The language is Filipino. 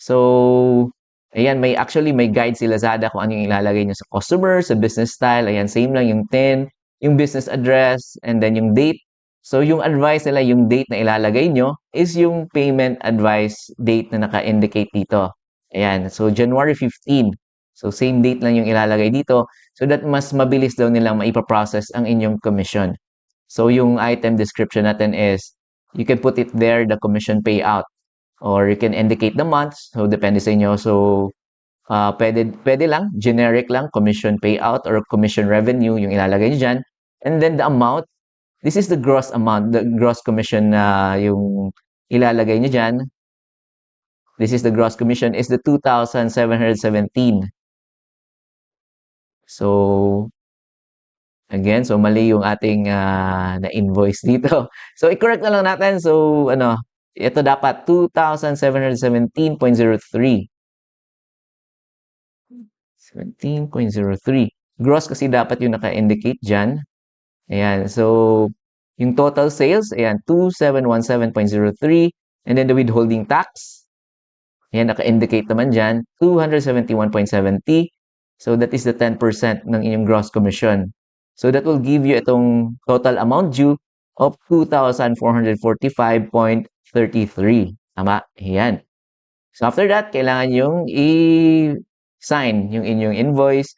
So, ayan, may actually may guide si Lazada kung ano yung ilalagay nyo sa customer, sa business style. Ayan, same lang yung TIN, yung business address, and then yung date. So, yung advice nila, yung date na ilalagay nyo is yung payment advice date na naka-indicate dito. Ayan, so January 15. So, same date lang yung ilalagay dito so that mas mabilis daw nilang maipaprocess ang inyong commission. So, yung item description natin is you can put it there, the commission payout. Or you can indicate the months. So, depende sa inyo. So, uh, pwede, pwede lang, generic lang, commission payout or commission revenue yung ilalagay nyo dyan. And then the amount, this is the gross amount, the gross commission na yung ilalagay nyo dyan. This is the gross commission is the 2,717. So, again, so mali yung ating uh, na-invoice dito. So, i-correct na lang natin. So, ano, ito dapat 2,717.03. 17.03. Gross kasi dapat yung naka-indicate dyan. Ayan. So, yung total sales, ayan, 2717.03. And then the withholding tax, ayan, naka-indicate naman dyan, 271.70. So, that is the 10% ng inyong gross commission. So, that will give you itong total amount due of 2,445.33. Tama? Ayan. So, after that, kailangan yung i-sign yung inyong invoice